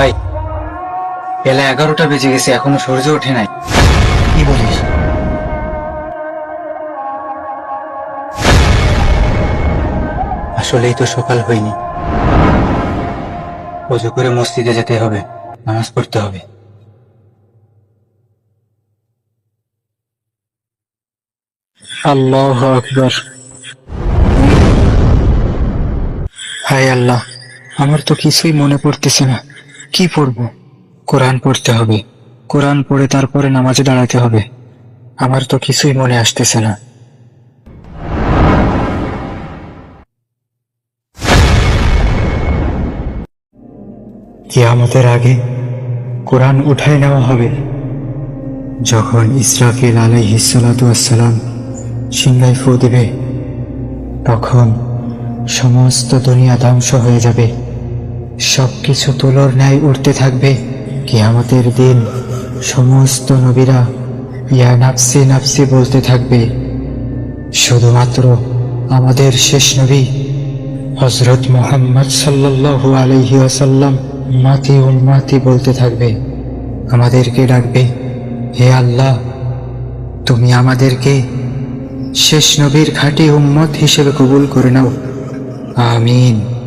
ভাই বেলা এগারোটা বেজে গেছে এখনও সূর্য ওঠে নাই। কি বলিস? আসলেই তো সকাল হয়নি। অজু করে মসজিদে যেতে হবে নামাজ পড়তে হবে। আল্লাহ আকবর। হায় আল্লাহ আমার তো কিছুই মনে পড়তেছে না। কি পড়ব? কোরআন পড়তে হবে। কোরআন পড়ে তারপরে নামাজে দাঁড়াতে হবে। আমার তো কিছুই মনে আসতেছে না। কিয়ামতের আগে কোরআন উঠায় নেওয়া হবে। যখন ইসরাফিল আলাইহিসালাম সিংহায় ফু দেবে, তখন সমস্ত দুনিয়া ধ্বংস হয়ে যাবে। সবকিছু তুলোর ন্যায় উঠতে থাকবে। কিয়ামতের দিন সমস্ত নবীরা ইয়া নাফসি নাফসি বলতে থাকবে, শুধুমাত্র আমাদের শেষ নবী হজরত মোহাম্মদ সাল্লাল্লাহু আলাইহি ওয়াসাল্লাম মাতি উম্মাতি বলতে থাকবে, আমাদেরকে ডাকবে, হে আল্লাহ, তুমি আমাদেরকে শেষ নবীর খাঁটি উম্মত হিসেবে কবুল করে নাও। আমিন।